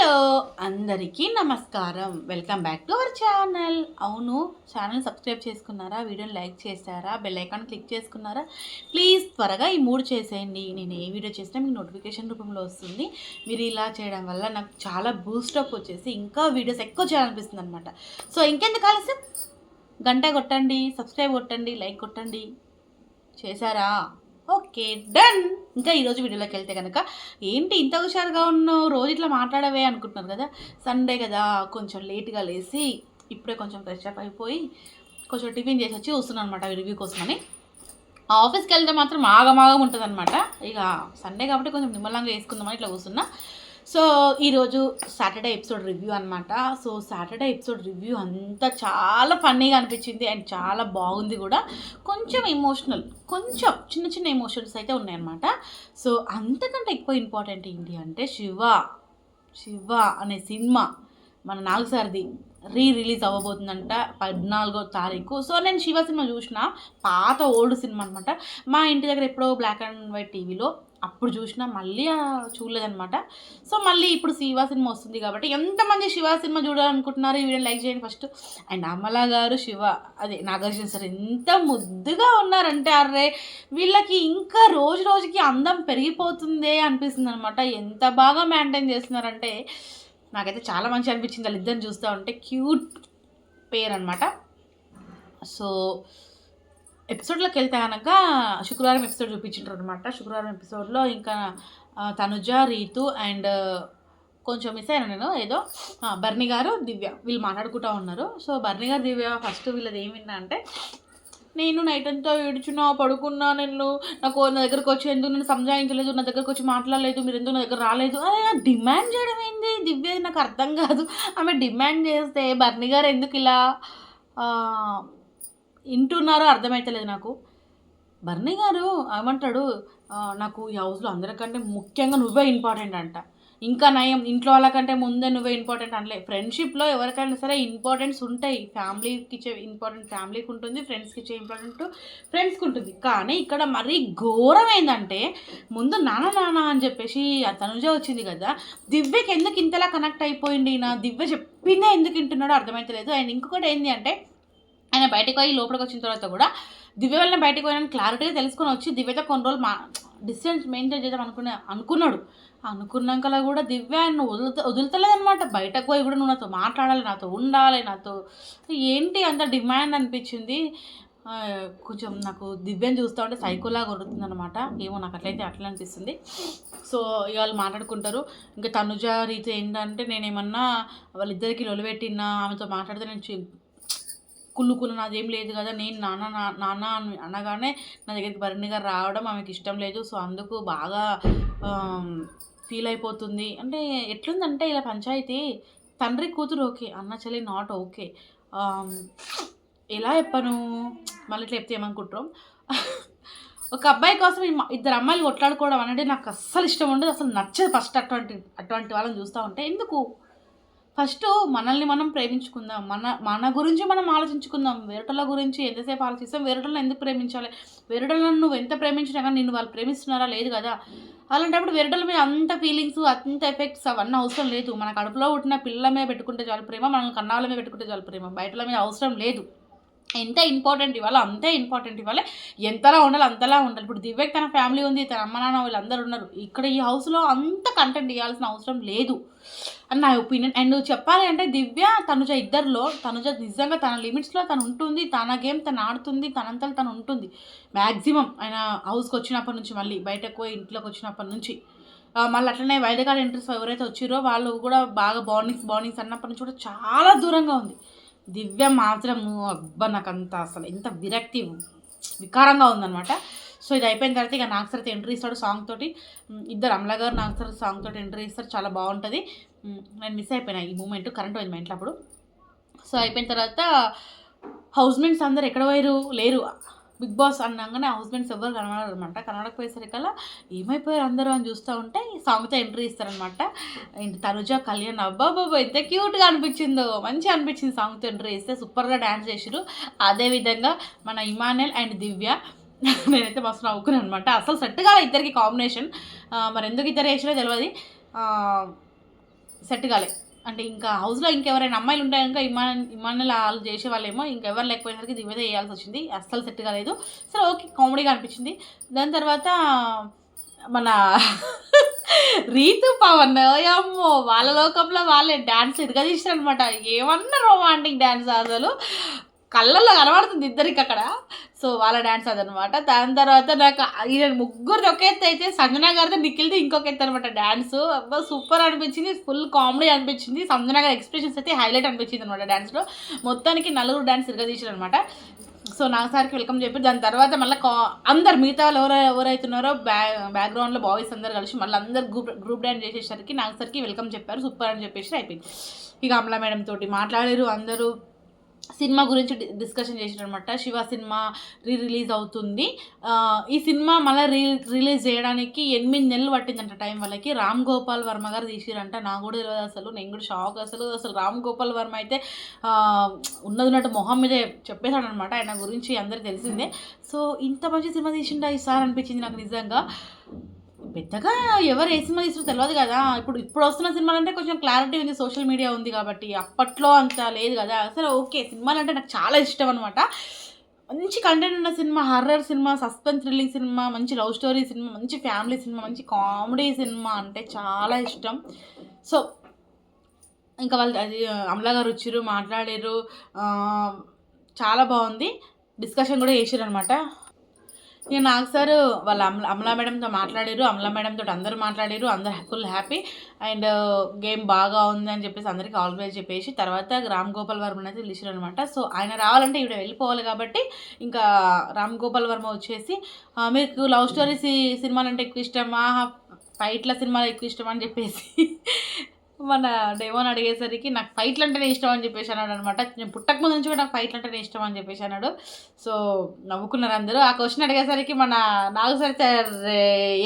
Hello అందరికీ నమస్కారం. Welcome back to our channel. అవును ఛానల్ సబ్స్క్రైబ్ చేసుకున్నారా? వీడియోని లైక్ చేశారా? బెల్ ఐకాన్ క్లిక్ చేసుకున్నారా? ప్లీజ్ త్వరగా ఈ మూడు చేసేయండి. నేను ఏ వీడియో చేసినా మీకు నోటిఫికేషన్ రూపంలో వస్తుంది. మీరు ఇలా చేయడం వల్ల నాకు చాలా బూస్టప్ వచ్చేసి ఇంకా వీడియోస్ ఎక్కువ చేయాలనిపిస్తుంది అనమాట సో ఇంకెందుకు ఆలస్యం? గంట కొట్టండి సబ్స్క్రైబ్ కొట్టండి లైక్ కొట్టండి. చేశారా? Okay done. ఇంకా ఈరోజు వీడియోలోకి వెళ్తే కనుక ఏంటి ఇంత హుషారుగా ఉన్నావు? రోజు ఇట్లా మాట్లాడవే అనుకుంటున్నారు కదా? సండే కదా కొంచెం లేట్గా లేచి ఇప్పుడే కొంచెం ఫ్రెష్ అప్ అయిపోయి కొంచెం టిఫిన్ చేసి వచ్చి వస్తున్నాను అనమాట రివ్యూ కోసమని. ఆఫీస్కి వెళ్తే మాత్రం ఆగమాగం ఉంటుంది అనమాట ఇక సండే కాబట్టి కొంచెం నిమ్మలంగా వేసుకుందామని ఇట్లా కూర్చున్నా. సో ఈరోజు సాటర్డే ఎపిసోడ్ రివ్యూ అనమాట సో సాటర్డే ఎపిసోడ్ రివ్యూ అంతా చాలా ఫన్నీగా అనిపించింది అండ్ చాలా బాగుంది కూడా. కొంచెం ఎమోషనల్ కొంచెం చిన్న చిన్న ఎమోషన్స్ అయితే ఉన్నాయన్నమాట. సో అంతకంటే ఎక్కువ ఇంపార్టెంట్ ఏంటి అంటే శివ శివ అనే సినిమా మన నాలుగు సార్ది రీ రిలీజ్ అవ్వబోతుందంట పద్నాలుగో తారీఖు. సో నేను శివ సినిమా చూసిన పాత ఓల్డ్ సినిమా అనమాట మా ఇంటి దగ్గర ఎప్పుడో బ్లాక్ అండ్ వైట్ టీవీలో అప్పుడు చూసినా మళ్ళీ చూడలేదనమాట సో మళ్ళీ ఇప్పుడు శివ సినిమా వస్తుంది కాబట్టి ఎంతమంది శివ సినిమా చూడాలనుకుంటున్నారు ఈ వీడియో లైక్ చేయండి ఫస్ట్. అండ్ అమలా గారు శివ అదే నాగార్జున సార్ ఎంత ముద్దుగా ఉన్నారంటే అర్రే వీళ్ళకి ఇంకా రోజు రోజుకి అందం పెరిగిపోతుందే అనిపిస్తుంది అనమాట ఎంత బాగా మెయింటైన్ చేస్తున్నారంటే నాకైతే చాలా మంచి అనిపించింది. వాళ్ళిద్దరిని చూస్తూ ఉంటే క్యూట్ పేరు అనమాట సో ఎపిసోడ్లోకి వెళ్తే కనుక శుక్రవారం ఎపిసోడ్ చూపించారు అనమాట శుక్రవారం ఎపిసోడ్లో ఇంకా తనుజ రీతు అండ్ కొంచెం మిస్ అయినా నేను ఏదో ఆ, బర్ని గారు దివ్య వీళ్ళు మాట్లాడుకుంటూ ఉన్నారు. సో బర్ని గారు దివ్య ఫస్ట్ వీళ్ళది ఏమిన్నా అంటే నేను నైట్ అంతా ఏడుచున్నా పడుకున్నా నేను నాకు నా దగ్గరకు వచ్చి ఎందుకు నేను సంజాయించలేదు నా దగ్గరకు వచ్చి మాట్లాడలేదు మీరు ఎందుకు నా దగ్గర రాలేదు? అదే డిమాండ్ చేయడం ఏంది? దివ్య నాకు అర్థం కాదు. ఆమె డిమాండ్ చేస్తే బర్ని గారు ఎందుకు ఇలా వింటున్నారో అర్థమవుతలేదు నాకు. బర్నీ గారు ఏమంటాడు నాకు ఈ హౌస్లో అందరికంటే ముఖ్యంగా నువ్వే ఇంపార్టెంట్ అంట. ఇంకా నయం. ఇంట్లో వాళ్ళకంటే ముందే నువ్వే ఇంపార్టెంట్ అనలే. ఫ్రెండ్షిప్లో ఎవరికైనా సరే ఇంపార్టెన్స్ ఉంటాయి. ఫ్యామిలీకి ఇచ్చే ఇంపార్టెంట్ ఫ్యామిలీకి ఉంటుంది ఫ్రెండ్స్కి ఇచ్చే ఇంపార్టెంట్ ఫ్రెండ్స్కి ఉంటుంది. కానీ ఇక్కడ మరీ ఘోరం ఏంటంటే ముందు నాన్న నాన్న అని చెప్పేసి ఆ తనుజ వచ్చింది కదా. దివ్యకి ఎందుకు ఇంతలా కనెక్ట్ అయిపోయింది నా దివ్య చెప్పిందే ఎందుకు వింటున్నాడో అర్థమైతలేదు. అండ్ ఇంకొకటి ఏంటి అంటే ఆయన బయటకు పోయి లోపలికి వచ్చిన తర్వాత కూడా దివ్య వల్ల బయటకు పోయిన క్లారిటీగా తెలుసుకొని వచ్చి దివ్యతో కొన్ని రోజులు మా డిస్టెన్స్ మెయింటైన్ చేద్దాం అనుకునే అనుకున్నాడు. అనుకున్నాకలా కూడా దివ్య ఆయన వదులుత వదులుతలేదనమాట బయటకు పోయి కూడా నువ్వు నాతో మాట్లాడాలి నాతో ఉండాలి నాతో ఏంటి అంత డిమాండ్ అనిపించింది? కొంచెం నాకు దివ్యని చూస్తూ ఉంటే సైకోలా కొడుతుంది అనమాట ఏమో నాకు అట్లయితే అట్లా అనిపిస్తుంది. సో ఇవాళ మాట్లాడుకుంటారు. ఇంకా తనుజ రీతి ఏంటంటే నేనేమన్నా వాళ్ళిద్దరికి లొలిపెట్టినా ఆమెతో మాట్లాడితే నేను చి- కుళ్ళుకున్న నాదేం లేదు కదా నేను నాన్న నా- నాన్న అని అనగానే నా దగ్గరికి భరణి గారు రావడం ఆమెకి ఇష్టం లేదు. సో అందుకు బాగా ఫీల్ అయిపోతుంది. అంటే ఎట్లుందంటే ఇలా పంచాయతీ తండ్రి కూతురు ఓకే అన్న చెల్లి నాట్ ఓకే. ఎలా చెప్పను? మళ్ళీ ఇట్లా చెప్తే ఏమనుకుంటాం ఒక అబ్బాయి కోసం ఇద్దరు అమ్మాయిలు కొట్లాడుకోవడం అనేది నాకు అస్సలు ఇష్టం ఉండదు. అసలు నచ్చదు ఫస్ట్ అటువంటి అటువంటి వాళ్ళని చూస్తూ ఉంటే. ఎందుకు? ఫస్ట్ మనల్ని మనం ప్రేమించుకుందాం. మన మన గురించి మనం ఆలోచించుకుందాం. వేరటల గురించి ఎంతసేపు ఆలోచిస్తాం? వేరటలను ఎందుకు ప్రేమించాలి? వేరటలను నువ్వు ఎంత ప్రేమించినా కానీ నిన్ను వాళ్ళు ప్రేమిస్తున్నారా? లేదు కదా. అలాంటప్పుడు వేరటల మీద అంత ఫీలింగ్స్ అంత ఎఫెక్ట్స్ అవన్నీ అవసరం లేదు. మన కడుపులో పుట్టిన పిల్లల మీద పెట్టుకుంటే చాలు ప్రేమ మనల్ని కన్నాల మీద పెట్టుకుంటే చాలు ప్రేమ. బయటల మీద అవసరం లేదు. ఎంత ఇంపార్టెంట్ ఇవ్వాలి అంతే ఇంపార్టెంట్ ఇవ్వాలి. ఎంతలా ఉండాలి అంతలా ఉండాలి. ఇప్పుడు దివ్యకి తన ఫ్యామిలీ ఉంది తన అమ్మ నాన్న వీళ్ళందరూ ఉన్నారు. ఇక్కడ ఈ హౌస్లో అంత కంటెంట్ ఇవ్వాల్సిన అవసరం లేదు. అని నా ఒపీనియన్ అండ్ చెప్పాలి అంటే దివ్య తనుజ ఇద్దరిలో తనుజ నిజంగా తన లిమిట్స్లో తను ఉంటుంది తన గేమ్ తను ఆడుతుంది తనంతలో తను ఉంటుంది. మ్యాక్సిమం ఆయన హౌస్కి వచ్చినప్పటి నుంచి మళ్ళీ బయటకు పోయి ఇంట్లోకి వచ్చినప్పటి నుంచి. మళ్ళీ అట్లనే వైల్డ్ కార్డ్ ఎంట్రీస్ ఎవరైతే వచ్చిరో వాళ్ళు కూడా బాగా బాండింగ్స్ బాండింగ్స్ అన్నప్పటి నుంచి కూడా చాలా దూరంగా ఉంది. దివ్య మాత్రం అబ్బా నాకు అంత అసలు ఎంత విరక్తి వికారంగా ఉందన్నమాట. సో ఇది అయిపోయిన తర్వాత ఇక నాకు ఎంట్రీ ఇస్తాడు సాంగ్ తోటి. ఇద్దరు అమలా గారు నాకు సాంగ్ తోటి ఎంట్రీ ఇస్తారు. చాలా బాగుంటుంది. నేను మిస్ అయిపోయినా ఈ మూమెంట్ కరెంట్ పోయింది మా ఇంట్లో అప్పుడు. సో అయిపోయిన తర్వాత హౌస్మెంట్స్ అందరు ఎక్కడ పోయారు లేరు. బిగ్ బాస్ అన్నాగానే హౌస్మెంట్స్ ఎవరు కనబడరు అనమాట కనబడకపోయేసరికల్లా ఏమైపోయారు అందరూ అని చూస్తూ ఉంటే ఈ ఎంట్రీ ఇస్తారనమాట. తనుజ కళ్యాణ్ అబ్బాబాబు ఎంత క్యూట్గా అనిపించిందో. మంచిగా అనిపించింది సామెత ఎంట్రీ ఇస్తే సూపర్గా డ్యాన్స్ చేసిరు అదేవిధంగా మన ఇమానుయల్ అండ్ దివ్య. నేనైతే మస్తు నవ్వుకున్నాను అనమాట అసలు సెట్గా ఇద్దరికి కాంబినేషన్ మరి ఎందుకు ఇద్దరు వేసినా తెలియదు సెట్ కాలే. అంటే ఇంకా హౌస్లో ఇంకెవరైనా అమ్మాయిలు ఉంటాయి ఇంకా ఇమాన ఇమానులు వాళ్ళు చేసే వాళ్ళేమో ఇంకెవరు దీని మీద వేయాల్సి వచ్చింది. అస్సలు సెట్ కాలేదు. సరే ఓకే కామెడీగా అనిపించింది. దాని తర్వాత మన రీతు పవన్ అమ్మో వాళ్ళ లోకంలో వాళ్ళే డ్యాన్స్ ఇదిగా అనమాట ఏమన్నా రొమాంటిక్ డ్యాన్స్ అసలు. కళ్ళల్లో కనబడుతుంది ఇద్దరికి అక్కడ. సో వాళ్ళ డ్యాన్స్ అదనమాట. దాని తర్వాత నాకు ఈయన ముగ్గురు ఒక ఎత్తు అయితే సంజన గారితో నిఖిల్ది ఇంకొక ఎత్తు అనమాట డ్యాన్స్ అబ్బా సూపర్ అనిపించింది. ఫుల్ కామెడీ అనిపించింది. సంజన గారి ఎక్స్ప్రెషన్స్ అయితే హైలైట్ అనిపించింది అనమాట డ్యాన్స్లో మొత్తానికి నలుగురు డ్యాన్స్ ఇరగదీశారు అనమాట సో నా సార్కి వెల్కమ్ చెప్పి దాని తర్వాత మళ్ళీ కా అందరు మిగతా వాళ్ళు ఎవరు ఎవరైతున్నారో బ్యా బ్యాక్గ్రౌండ్లో బాయ్స్ అందరు కలిసి మళ్ళీ అందరు గ్రూప్ గ్రూప్ డ్యాన్స్ చేసేసరికి నాకు సార్కి వెల్కమ్ చెప్పారు. సూపర్ అని చెప్పేసి అయిపోయింది. ఇక అమలా మేడం తోటి మాట్లాడారు అందరూ. సినిమా గురించి డి- డిస్కషన్ చేసిరనమాట శివ సినిమా రీ రిలీజ్ అవుతుంది. ఈ సినిమా మళ్ళీ రీ రిలీజ్ చేయడానికి ఎనిమిది నెలలు పట్టిందంట టైం వాళ్ళకి. రామ్ గోపాల్ వర్మ గారు తీసిరంట. నాకు కూడా తెలియదు అసలు. నేను కూడా షాక్ అసలు. అసలు రామ్ గోపాల్ వర్మ అయితే ఉన్నది ఉన్నట్టు మొహం మీదే చెప్పేశాడనమాట ఆయన గురించి అందరికి తెలిసిందే. సో ఇంత మంచి సినిమా తీసిండా ఈసారి అనిపించింది నాకు నిజంగా. పెద్దగా ఎవరు ఏ సినిమా తీసినా తెలియదు కదా. ఇప్పుడు ఇప్పుడు వస్తున్న సినిమాలు అంటే కొంచెం క్లారిటీ ఉంది సోషల్ మీడియా ఉంది కాబట్టి అప్పట్లో అంత లేదు కదా. అసలు ఓకే సినిమాలు అంటే నాకు చాలా ఇష్టం అనమాట మంచి కంటెంట్ ఉన్న cinema horror cinema suspense thrilling cinema మంచి లవ్ స్టోరీ సినిమా మంచి ఫ్యామిలీ సినిమా మంచి కామెడీ సినిమా అంటే చాలా ఇష్టం. సో ఇంకా వాళ్ళు అది అమలా గారు వచ్చారు మాట్లాడారు. చాలా బాగుంది. డిస్కషన్ కూడా చేసారు అనమాట ఇక నాకు సార్ వాళ్ళ అమల అమలా మేడంతో మాట్లాడారు అమలా మేడంతో అందరూ మాట్లాడారు అందరు ఫుల్ హ్యాపీ. అండ్ గేమ్ బాగా ఉంది అని చెప్పేసి అందరికీ ఆల్వేస్ చెప్పేసి తర్వాత రామ్ గోపాల్ వర్మ అయితే పిలిచారు అనమాట సో ఆయన రావాలంటే ఇవిడ వెళ్ళిపోవాలి కాబట్టి ఇంకా రామ్ గోపాల్ వర్మ వచ్చేసి మీకు లవ్ స్టోరీస్ సినిమాలు అంటే ఎక్కువ ఇష్టమా? ఫైట్ల సినిమాలు ఎక్కువ ఇష్టమా అని చెప్పేసి మన డేమోన్ అడిగేసరికి నాకు ఫైట్లు అంటేనే ఇష్టం అని చెప్పేసి అన్నాడు అనమాట నేను పుట్టక ముందు నుంచి కూడా నాకు ఫైట్లు అంటేనే ఇష్టం అని చెప్పేసి అన్నాడు. సో నవ్వుకున్నారు అందరూ. ఆ క్వశ్చన్ అడిగేసరికి మన నాకు సరే సార్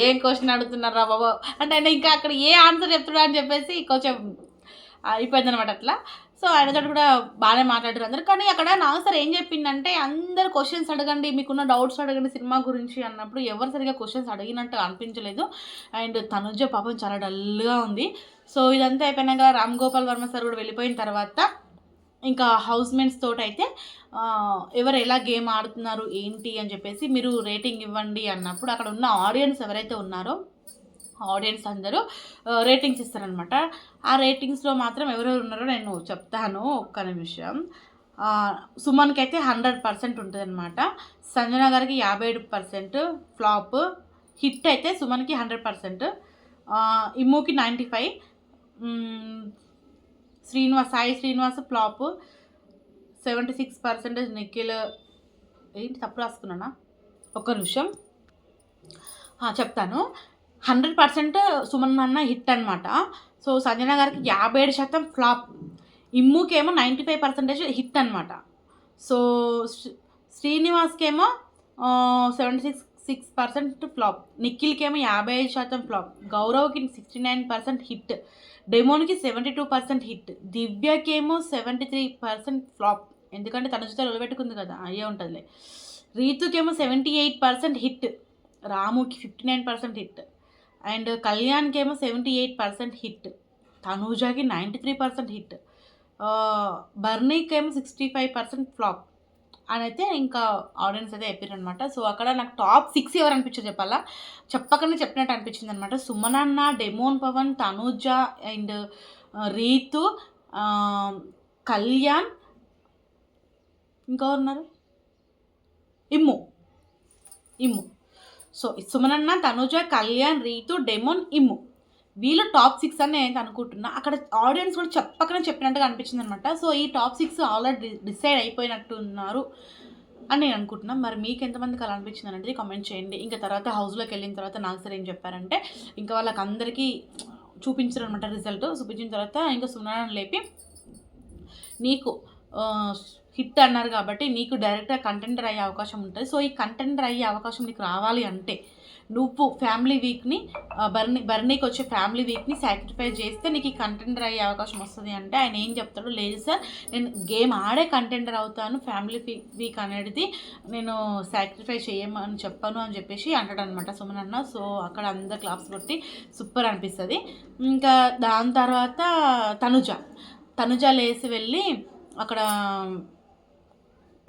ఏం క్వశ్చన్ అడుగుతున్నారా బాబు? అంటే ఆయన ఇంకా అక్కడ ఏ ఆన్సర్ చెప్తున్నా అని చెప్పేసి కొంచెం అయిపోయింది అనమాట అట్లా. సో ఆయనతో కూడా బాగానే మాట్లాడారు అందరు. కానీ అక్కడ నాకు సార్ ఏం చెప్పిందంటే అందరు క్వశ్చన్స్ అడగండి. మీకున్న డౌట్స్ అడగండి సినిమా గురించి అన్నప్పుడు ఎవరు సరిగా క్వశ్చన్స్ అడిగినట్టు అనిపించలేదు. అండ్ తనుజ పాపం చాలా డల్గా ఉంది. సో ఇదంతా అయిపోయినాక రామ్ గోపాల్ వర్మ సార్ కూడా వెళ్ళిపోయిన తర్వాత ఇంకా హౌస్ మేట్స్ తోటి ఎవరు ఎలా గేమ్ ఆడుతున్నారు ఏంటి అని చెప్పేసి మీరు రేటింగ్ ఇవ్వండి అన్నప్పుడు అక్కడ ఉన్న ఆడియన్స్ ఎవరైతే ఉన్నారో ఆడియన్స్ అందరూ రేటింగ్స్ ఇస్తారనమాట ఆ రేటింగ్స్లో మాత్రం ఎవరెవరు ఉన్నారో నేను చెప్తాను ఒక్క నిమిషం. సుమన్కి అయితే హండ్రెడ్ పర్సెంట్ ఉంటుంది అనమాట సంజన గారికి యాభై ఏడు పర్సెంట్. ఫ్లాప్. హిట్ అయితే సుమన్కి hundred percent. ఇమ్ముకి ninety five. Srinivas Sai Srinivas flop. Seventy six percentage Nikhil. ఏంటి తప్పు రాసుకున్నానా? ఒక్క నిమిషం. చెప్తాను. హండ్రెడ్ పర్సెంట్ సుమన్ అన్న హిట్ అనమాట సో సంజన గారికి యాభై ఏడు శాతం ఫ్లాప్. ఇమ్ముకేమో నైంటీ ఫైవ్ పర్సెంటేజ్ హిట్ అనమాట so శ్రీనివాస్కేమో seventy six six percent flop. నిఖిల్కేమో యాభై ఐదు శాతం ఫ్లాప్. గౌరవ్కి సిక్స్టీ నైన్ పర్సెంట్ హిట్. డెమోన్కి సెవెంటీ టూ పర్సెంట్ హిట్. దివ్యకేమో సెవెంటీ త్రీ పర్సెంట్ ఫ్లాప్. ఎందుకంటే తన నిలబెట్టుకుంది కదా అయ్యే ఉంటుందిలే. రీతుకేమో seventy eight percent hit. రాముకి fifty nine percent hit. And కళ్యాణ్కి ఏమో సెవెంటీ ఎయిట్ పర్సెంట్ హిట్. తనూజాకి నైంటీ త్రీ పర్సెంట్ హిట్. బర్నీకి ఏమో సిక్స్టీ ఫైవ్ పర్సెంట్ ఫ్లాప్. అని అయితే ఇంకా ఆడియన్స్ అయితే చెప్పారు అనమాట సో అక్కడ నాకు టాప్ సిక్స్ ఎవరు అనిపించారు చెప్పాలా? చెప్పకుండా చెప్పినట్టు అనిపించింది అనమాట సుమనన్న డెమోన్ పవన్ తనూజ అండ్ రీతు కళ్యాణ్. ఇంకా ఉన్నారు ఇమ్ము. ఇమ్ము. సో సుమనన్న తనుజ కళ్యాణ్ రీతు డెమోన్ ఇమ్ము. వీళ్ళు టాప్ సిక్స్ అని నేను అనుకుంటున్నా. అక్కడ ఆడియన్స్ కూడా చెప్పకనే చెప్పినట్టుగా అనిపించింది అనమాట సో ఈ టాప్ సిక్స్ ఆల్రెడీ డిసైడ్ అయిపోయినట్టు ఉన్నారు అని నేను అనుకుంటున్నాను మరి మీకు ఎంతమందికి అలా అనిపించింది అనేది కామెంట్ చేయండి. ఇంకా తర్వాత హౌస్లోకి వెళ్ళిన తర్వాత నాకు సరే ఏం చెప్పారంటే ఇంకా వాళ్ళకి అందరికీ చూపించారు అనమాట రిజల్ట్ చూపించిన తర్వాత ఇంకా సునారాయణ లేపి నీకు హిట్ అన్నారు కాబట్టి నీకు డైరెక్ట్గా కంటెంటర్ అయ్యే అవకాశం ఉంటుంది. సో ఈ కంటెంటర్ అయ్యే అవకాశం నీకు రావాలి అంటే నువ్వు ఫ్యామిలీ వీక్ని బర్నీ బర్నీకి వచ్చే ఫ్యామిలీ వీక్ని సాక్రిఫైస్ చేస్తే నీకు ఈ కంటెండర్ అయ్యే అవకాశం వస్తుంది అంటే ఆయన ఏం చెప్తాడు లేదు సార్. నేను గేమ్ ఆడే కంటెండర్ అవుతాను ఫ్యామిలీ వీక్ అనేది నేను సాక్రిఫైస్ చేయమని చెప్పాను అని చెప్పేసి అంటాడు అనమాట సుమన్ అన్న. సో అక్కడ అందరు క్లాప్స్ కొట్టి సూపర్ అనిపిస్తుంది. ఇంకా దాని తర్వాత తనుజ. తనుజ లేసి వెళ్ళి అక్కడ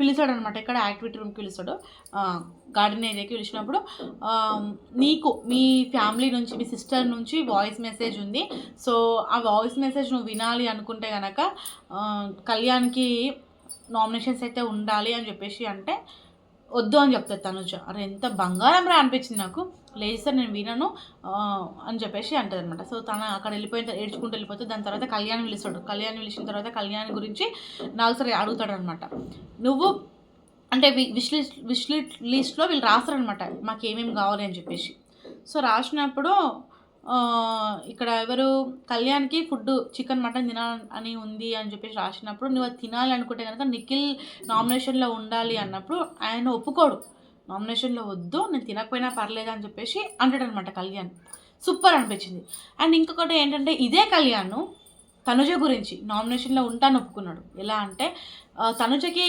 పిలిచాడు అనమాట ఇక్కడ యాక్టివిటీ రూమ్కి పిలిచాడు. గార్డెన్ ఏరియాకి పిలిచినప్పుడు నీకు మీ ఫ్యామిలీ నుంచి మీ సిస్టర్ నుంచి వాయిస్ మెసేజ్ ఉంది. సో ఆ వాయిస్ మెసేజ్ నువ్వు వినాలి అనుకుంటే కనుక కళ్యాణ్కి నామినేషన్స్ అయితే ఉండాలి అని చెప్పేసి అంటే వద్దు అని చెప్తారు తనుజ. అరే ఎంత బంగారం రా అనిపించింది నాకు. లేదు సార్ నేను వినను అని చెప్పేసి అంటుంది అనమాట సో తన అక్కడ వెళ్ళిపోయిన ఏడ్చుకుంటూ వెళ్ళిపోతే దాని తర్వాత కళ్యాణ్ పిలుస్తాడు. కళ్యాణ్ పిలిచిన తర్వాత కళ్యాణ్ గురించి నాలుగుసారి అడుగుతాడు అనమాట నువ్వు అంటే వి- విష్ లిస్ట్ విష్ లిస్ట్లో వీళ్ళు రాస్తారనమాట మాకు ఏమేమి కావాలి అని చెప్పేసి. సో రాసినప్పుడు ఇక్కడ ఎవరు కళ్యాణ్కి ఫుడ్ చికెన్ మటన్ తినాలని ఉంది అని చెప్పేసి రాసినప్పుడు నువ్వు అది తినాలి అనుకుంటే కనుక నిఖిల్ నామినేషన్లో ఉండాలి అన్నప్పుడు ఆయన ఒప్పుకోడు. నామినేషన్లో వద్దు నేను తినకపోయినా పర్లేదు అని చెప్పేసి అంటాడు అనమాట కళ్యాణ్. సూపర్ అనిపించింది. అండ్ ఇంకొకటి ఏంటంటే ఇదే కళ్యాణ్ తనుజ గురించి నామినేషన్లో ఉంటాను ఒప్పుకున్నాడు. ఎలా అంటే తనుజకి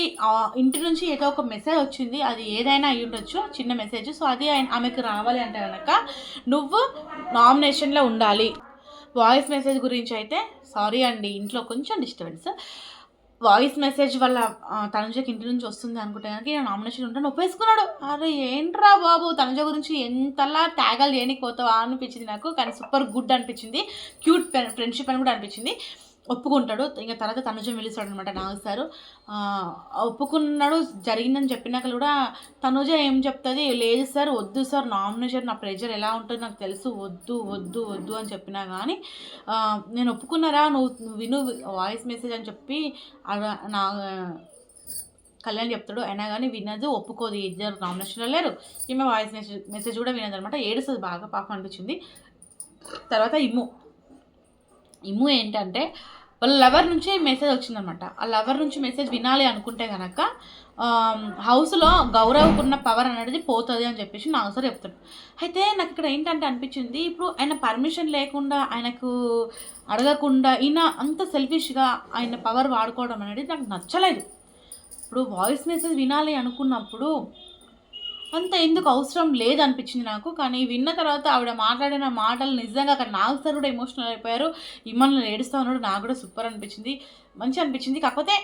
ఇంటి నుంచి ఏదో ఒక మెసేజ్ వచ్చింది. అది ఏదైనా అయి ఉండొచ్చు చిన్న మెసేజ్. సో అది ఆయన ఆమెకు రావాలి అంటే కనుక నువ్వు నామినేషన్లో ఉండాలి. వాయిస్ మెసేజ్ గురించి అయితే సారీ అండి ఇంట్లో కొంచెం డిస్టర్బెన్స్. వాయిస్ మెసేజ్ వల్ల తనుజకి ఇంటి నుంచి వస్తుంది అనుకుంటే కనుక నేను నామినేషన్ ఉంటాను ఒప్పేసుకున్నాడు అరే ఏంట్రా బాబు తనుజ గురించి ఎంతలా ట్యాగలు చేయనికి పోతావా అనిపించింది నాకు. కానీ సూపర్ గుడ్ అనిపించింది. క్యూట్ ఫ్రెండ్షిప్ అని కూడా అనిపించింది. ఒప్పుకుంటాడు. ఇంకా తర్వాత తనుజం వెళ్ళిస్తాడు అనమాట నాగ్ సారు. ఒప్పుకున్నాడు జరిగిందని చెప్పినాక కూడా తనుజ ఏం చెప్తుంది? లేదు సార్ వద్దు సార్ నామినేషన్ నా ప్రెజర్ ఎలా ఉంటుందో నాకు తెలుసు వద్దు వద్దు వద్దు అని చెప్పినా కానీ నేను ఒప్పుకున్నారా? నువ్వు విను వాయిస్ మెసేజ్ అని చెప్పి అలా నా కళ్యాణ్ చెప్తాడు. అయినా కానీ వినదు ఒప్పుకోదు ఇద్దరు నామినేషన్లో లేరు. ఈమె వాయిస్ మెసేజ్ మెసేజ్ కూడా వినదు అనమాట ఏడుస్తుంది బాగా పాపం అనిపించింది. తర్వాత ఇమ్ము. ఇమ్ము ఏంటంటే వాళ్ళ లవర్ నుంచి మెసేజ్ వచ్చిందనమాట. ఆ లవర్ నుంచి మెసేజ్ వినాలి అనుకుంటే కనుక హౌస్లో గౌరవకున్న పవర్ అనేది పోతుంది అని చెప్పేసి నా అవసరం చెప్తాడు. అయితే నాకు ఇక్కడ ఏంటంటే అనిపించింది ఇప్పుడు ఆయన పర్మిషన్ లేకుండా ఆయనకు అడగకుండా ఈయన అంత సెల్ఫిష్గా ఆయన పవర్ వాడుకోవడం అనేది నాకు నచ్చలేదు. ఇప్పుడు వాయిస్ మెసేజ్ వినాలి అనుకున్నప్పుడు అంత ఎందుకు అవసరం లేదనిపించింది నాకు. కానీ విన్న తర్వాత ఆవిడ మాట్లాడిన మాటలు నిజంగా అక్కడ నాకు సార్ కూడా ఎమోషనల్ అయిపోయారు. ఇమ్మల్ని ఏడుస్తా ఉన్నాడు నాకు కూడా సూపర్ అనిపించింది. మంచి అనిపించింది. కాకపోతే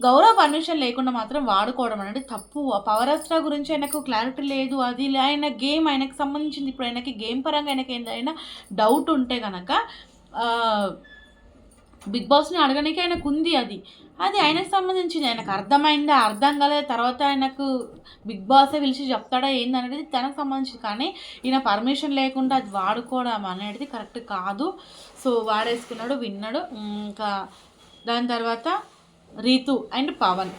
గౌరవ పర్మిషన్ లేకుండా మాత్రం వాడుకోవడం అనేది తప్పు. ఆ పవర్ అస్త్రా గురించి ఆయనకు క్లారిటీ లేదు. అది ఆయన గేమ్ ఆయనకు సంబంధించింది. ఇప్పుడు ఆయనకి గేమ్ పరంగా ఆయనకి ఏదైనా డౌట్ ఉంటే కనుక బిగ్ బాస్ని అడగడానికి ఆయనకు ఉంది అది. అది ఆయనకు సంబంధించింది. ఆయనకు అర్థమైందా? అర్థం కాలేదు? తర్వాత ఆయనకు బిగ్ బాసే పిలిచి చెప్తాడా ఏందనేది తనకు సంబంధించింది. కానీ ఈయన పర్మిషన్ లేకుండా అది వాడుకోవడం అనేది కరెక్ట్ కాదు. సో వాడేసుకున్నాడు విన్నాడు. ఇంకా దాని తర్వాత రీతు అండ్ పవన్.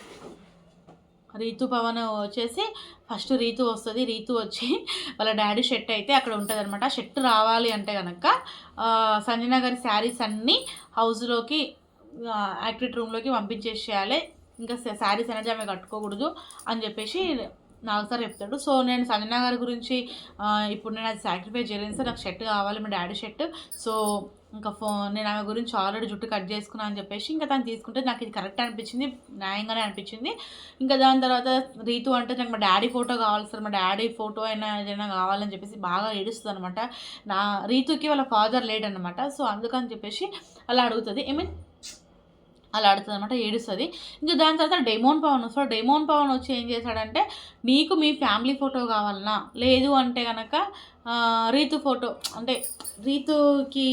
రీతు పవన్ వచ్చేసి ఫస్ట్ రీతు వస్తుంది. రీతు వచ్చి వాళ్ళ డాడీ షర్ట్ అయితే అక్కడ ఉంటుంది అనమాట షర్ట్ రావాలి అంటే కనుక సంజన గారి శారీస్ అన్నీ హౌస్లోకి యాక్టివిటీ రూమ్లోకి పంపించేసేయాలి. ఇంకా శారీస్ అనేది ఆమె కట్టుకోకూడదు అని చెప్పేసి నాకు సార్ చెప్తాడు. సో నేను సంజనా గారి గురించి ఇప్పుడు నేను అది సాక్రిఫై చేయలేను సార్. నాకు షర్ట్ కావాలి మా డాడీ షర్ట్. సో ఇంకా ఫో నేను ఆమె గురించి ఆల్రెడీ జుట్టు కట్ చేసుకున్నాను అని చెప్పేసి ఇంకా తను తీసుకుంటే నాకు ఇది కరెక్ట్ అనిపించింది న్యాయంగానే అనిపించింది. ఇంకా దాని తర్వాత రీతు అంటే నాకు మా డాడీ ఫోటో కావాలి సార్ మా డాడీ ఫోటో అయినా ఏదైనా కావాలని చెప్పేసి బాగా ఏడుస్తుంది అనమాట నా రీతుకి వాళ్ళ ఫాదర్ లేడ్ అనమాట సో అందుకని చెప్పేసి అలా అడుగుతుంది. ఐ మీన్ అలా ఆడుతుంది అనమాట ఏడుస్తుంది. ఇంకా దాని తర్వాత Demon Pavan so Demon Pavan వచ్చి ఏం చేశాడంటే నీకు మీ ఫ్యామిలీ ఫోటో కావాలన్నా లేదు అంటే కనుక రీతు ఫోటో అంటే రీతుకి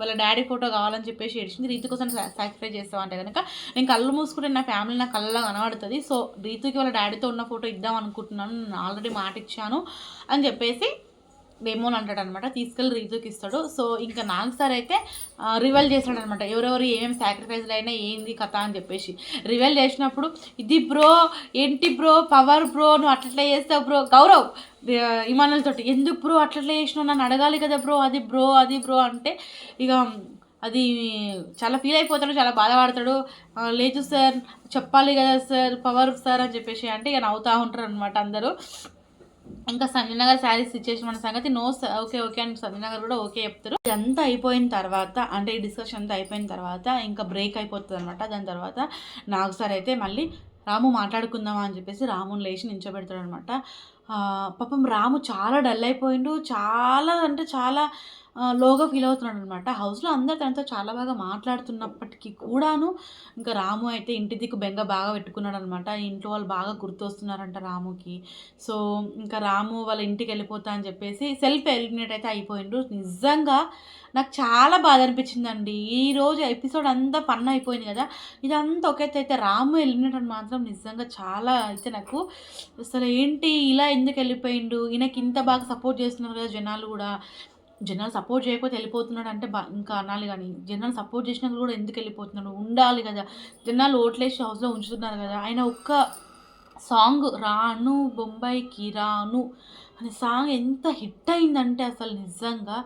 వాళ్ళ డాడీ ఫోటో కావాలని చెప్పేసి ఏడిచింది. రీతు కోసం సాక్రిఫైస్ చేస్తావు అంటే కనుక నేను కళ్ళు మూసుకుంటే నా ఫ్యామిలీ నా కళ్ళలో కనబడుతుంది. సో రీతుకి వాళ్ళ డాడీతో ఉన్న ఫోటో ఇద్దాం అనుకుంటున్నాను. నేను ఆల్రెడీ మాట ఇచ్చాను అని చెప్పేసి డెమోన్ అంటాడు అనమాట తీసుకెళ్ళి రీతుకి ఇస్తాడు. సో ఇంకా నాగ్ సార్ అయితే రివెల్ చేస్తాడు అనమాట ఎవరెవరు ఏమేమి సాక్రిఫైజ్లు అయినా ఏంది కథ అని చెప్పేసి. రివెల్ చేసినప్పుడు ఇది బ్రో ఏంటి బ్రో పవర్ బ్రో నువ్వు అట్లా చేస్తావు బ్రో. గౌరవ్ ఇమానులతోటి ఎందుకు బ్రో అట్లా చేసినావు? నన్ను అడగాలి కదా బ్రో అది బ్రో అది బ్రో అంటే ఇక అది చాలా ఫీల్ అయిపోతాడు చాలా బాధపడతాడు. లేదు సార్ చెప్పాలి కదా సార్ పవర్ సార్ అని చెప్పేసి అంటే ఇక నవ్వుతూ ఉంటారు అనమాట అందరూ. ఇంకా సంజయనగర్ గారు శారీస్ ఇచ్చేసిన మన సంగతి నో ఓకే ఓకే అని సంజయనగర్ కూడా ఓకే చెప్తారు. ఇదంతా అయిపోయిన తర్వాత అంటే ఈ డిస్కషన్ అంతా అయిపోయిన తర్వాత ఇంకా బ్రేక్ అయిపోతుంది అనమాట దాని తర్వాత నాకు సార్ అయితే మళ్ళీ రాము మాట్లాడుకుందామా? అని చెప్పేసి రాముని లేచి నించోబెడతాడు అనమాట పాపం రాము చాలా డల్ అయిపోయిండు. చాలా అంటే చాలా లోగా ఫీల్ అవుతున్నాడు అనమాట హౌస్లో అందరు తనతో చాలా బాగా మాట్లాడుతున్నప్పటికీ కూడాను ఇంకా రాము అయితే ఇంటి దిక్కు బెంగ బాగా పెట్టుకున్నాడు అనమాట ఇంట్లో వాళ్ళు బాగా గుర్తొస్తున్నారంట రాముకి. సో ఇంకా రాము వాళ్ళ ఇంటికి వెళ్ళిపోతా అని చెప్పేసి సెల్ఫ్ ఎలిమినేట్ అయితే అయిపోయిండు. నిజంగా నాకు చాలా బాధ అనిపించిందండి. అండి ఈరోజు ఎపిసోడ్ అంతా ఫన్ అయిపోయింది కదా. ఇదంతా ఒకైతే అయితే రాము ఎలిమినేట్ అని మాత్రం నిజంగా చాలా అయితే నాకు అసలు ఏంటి ఇలా ఎందుకు వెళ్ళిపోయిండు? ఈయనకి ఇంత బాగా సపోర్ట్ చేస్తున్నారు కదా జనాలు కూడా. జనరల్ సపోర్ట్ చేయకపోతే వెళ్ళిపోతున్నాడు అంటే బా ఇంకా అనాలి కానీ జనరల్ సపోర్ట్ చేసినందుకు కూడా ఎందుకు వెళ్ళిపోతున్నాడు? ఉండాలి కదా. జనాలు ఓట్లేసి హౌస్లో ఉంచుతున్నారు కదా. ఆయన ఒక్క సాంగ్ రాను బొంబాయికి రాను అనే సాంగ్ ఎంత హిట్ అయిందంటే అసలు నిజంగా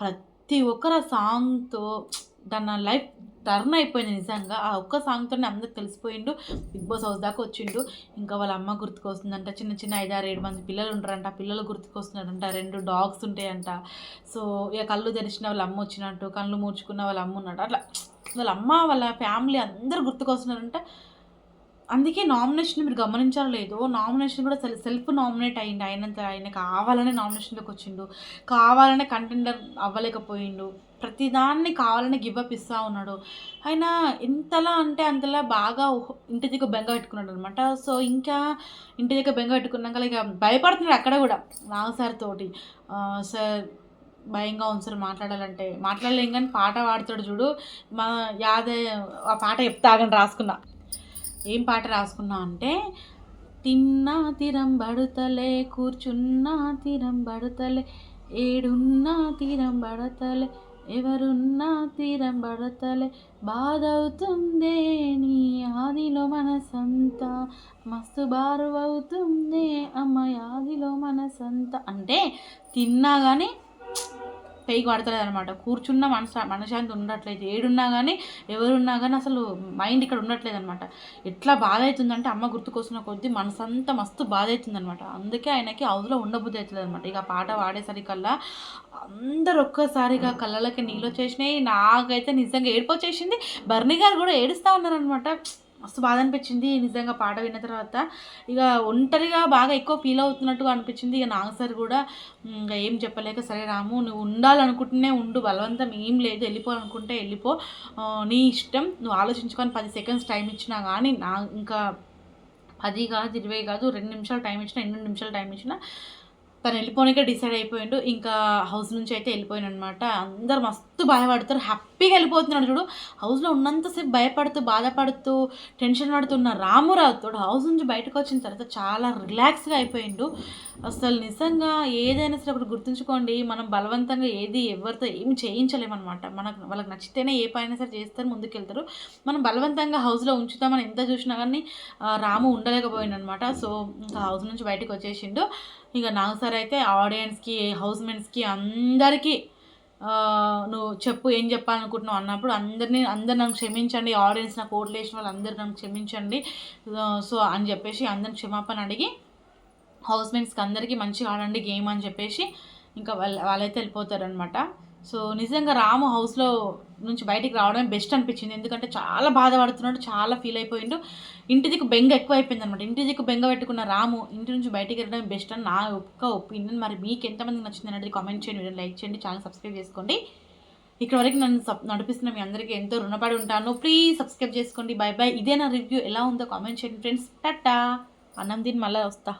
ప్రతి ఒక్కరు ఆ సాంగ్తో తన లైఫ్ టర్న్ అయిపోయింది నిజంగా. ఆ ఒక్క సాంగ్తోనే అందరికి తెలిసిపోయిండు. బిగ్ బాస్ హౌస్ దాకా వచ్చిండు. ఇంకా వాళ్ళ అమ్మ గుర్తుకొస్తుందంట చిన్న చిన్న ఐదారు ఏడు మంది పిల్లలు ఉంటారంట పిల్లలు గుర్తుకొస్తున్నారంట రెండు డాగ్స్ ఉంటాయంట. సో ఇక కళ్ళు తెరిచిన వాళ్ళ అమ్మ వచ్చినట్టు కళ్ళు మూర్చుకున్న వాళ్ళ అమ్మ ఉన్నట్టు. అట్లా వాళ్ళ అమ్మ వాళ్ళ ఫ్యామిలీ అందరు గుర్తుకొస్తున్నారంట. అందుకే నామినేషన్ మీరు గమనించాలో లేదో నామినేషన్ కూడా సెల్ సెల్ఫ్ నామినేట్ అయ్యిండు. అయినంత ఆయన కావాలనే నామినేషన్లోకి వచ్చిండు. కావాలనే కంటెండర్ అవ్వలేకపోయిండు. ప్రతిదాన్ని కావాలని గివ్ ఇస్తూ ఉన్నాడు. ఆయన ఎంతలా అంటే అంతలా బాగా ఇంటి దగ్గర బెంగ పెట్టుకున్నాడు అనమాట సో ఇంకా ఇంటి దగ్గర బెంగ పెట్టుకున్నాక ఇక భయపడుతున్నాడు అక్కడ కూడా నాగ సార్ తోటి సార్ భయంగా ఉంది సార్ మాట్లాడాలంటే. మాట్లాడలేం కానీ పాట పాడతాడు చూడు. మా యాదే ఆ పాట చెప్తాగని రాసుకున్నా. ఏం పాట రాసుకున్నా అంటే తిన్నా తీరం పడుతలే కూర్చున్నా తీరం పడుతలే ఏడున్నా తీరం పడతలే ఎవరున్నా తీరం పడతలే బాధ నీ ఆదిలో మనసంతా. మస్తు బారు అవుతుందే అమ్మ ఆదిలో మనసంతా. అంటే తిన్నా కానీ పెయికి పడతలేదు అనమాట కూర్చున్న మనస మనశాంతి ఉండట్లేదు. ఏడున్నా కానీ ఎవరున్నా కానీ అసలు మైండ్ ఇక్కడ ఉండట్లేదు అనమాట ఎట్లా బాధ అవుతుందంటే అమ్మ గుర్తుకొస్తున్న కొద్దీ మనసంతా మస్తు బాధ అవుతుందనమాట అందుకే ఆయనకి అవుతులో ఉండబుద్ధి అవుతుంది అనమాట ఇక పాట పాడేసరికల్లా అందరు ఒక్కసారిగా కళ్ళకి నీళ్ళు వచ్చేసినాయి. నాకైతే నిజంగా ఏడిపోచేసింది వచ్చేసింది. బర్నీ గారు కూడా ఏడుస్తూ ఉన్నారనమాట మస్తు బాధ అనిపించింది. నిజంగా పాట విన్న తర్వాత ఇక ఒంటరిగా బాగా ఎక్కువ ఫీల్ అవుతున్నట్టుగా అనిపించింది. ఇక నాగ సార్ కూడా ఇంకా ఏం చెప్పలేక సరే రాము నువ్వు ఉండాలనుకుంటూనే ఉండు బలవంతం ఏం లేదు వెళ్ళిపోవాలనుకుంటే వెళ్ళిపో. నీ ఇష్టం నువ్వు ఆలోచించుకొని పది సెకండ్స్ టైం ఇచ్చినా కానీ నా ఇంకా పది కాదు ఇరవై కాదు రెండు నిమిషాలు టైం ఇచ్చినా ఎనిమిది నిమిషాలు టైం ఇచ్చినా తను వెళ్ళిపోనికే డిసైడ్ అయిపోయిండు. ఇంకా హౌస్ నుంచి అయితే వెళ్ళిపోయాను అనమాట అందరు మస్తు భయపడతారు. హ్యాపీగా వెళ్ళిపోతున్నాడు చూడు. హౌస్లో ఉన్నంతసేపు భయపడుతూ బాధపడుతూ టెన్షన్ పడుతున్న రామురావు తోడు హౌస్ నుంచి బయటకు వచ్చిన తర్వాత చాలా రిలాక్స్గా అయిపోయిండు. అసలు నిజంగా ఏదైనా సరే ఒకటి గుర్తుంచుకోండి. మనం బలవంతంగా ఏది ఎవరితో ఏమి చేయించలేమన్నమాట. మనకు వాళ్ళకి నచ్చితేనే ఏ పైన సరే చేస్తారు ముందుకెళ్తారు. మనం బలవంతంగా హౌస్లో ఉంచుతామని ఎంత చూసినా కానీ రాము ఉండలేకపోయిండు అనమాట సో ఇంకా హౌస్ నుంచి బయటకు వచ్చేసిండు. ఇక నాకు సార్ అయితే ఆడియన్స్కి హౌస్మెంట్స్కి అందరికీ నువ్వు చెప్పు ఏం చెప్పాలనుకుంటున్నావు అన్నప్పుడు అందరినీ అందరు నన్ను క్షమించండి ఆడియన్స్ నాకు ఓట్లు వేసిన వాళ్ళు అందరు నన్ను క్షమించండి. సో అని చెప్పేసి అందరిని క్షమాపణ అడిగి హౌస్మెంట్స్కి అందరికీ మంచిగా ఆడండి గేమ్ అని చెప్పేసి ఇంకా వాళ్ళ వాళ్ళైతే వెళ్ళిపోతారనమాట సో నిజంగా రాము హౌస్లో నుంచి బయటికి రావడమే బెస్ట్ అనిపించింది. ఎందుకంటే చాలా బాధపడుతున్నాడు చాలా ఫీల్ అయిపోయిండు. ఇంటి దిక్కు బెంగ ఎక్కువ అయిపోయింది అనమాట ఇంటి దిక్కు బెంగ పెట్టుకున్న రాము ఇంటి నుంచి బయటికి వెళ్ళడం బెస్ట్ అని నా ఒక్క ఒపీనియన్ మరి మీకు ఎంతమందికి నచ్చింది అనేది కామెంట్ చేయండి వీడియో లైక్ చేయండి ఛానల్ సబ్స్క్రైబ్ చేసుకోండి. ఇక్కడ వరకు నన్ను సబ్ నడిపిస్తున్న మీ అందరికీ ఎంతో రుణపడి ఉంటాను. ప్లీజ్ సబ్స్క్రైబ్ చేసుకోండి. బై బై ఇదే నా రివ్యూ ఎలా ఉందో కామెంట్ చేయండి ఫ్రెండ్స్ టట్టా అన్నం దీన్ని మళ్ళీ వస్తా.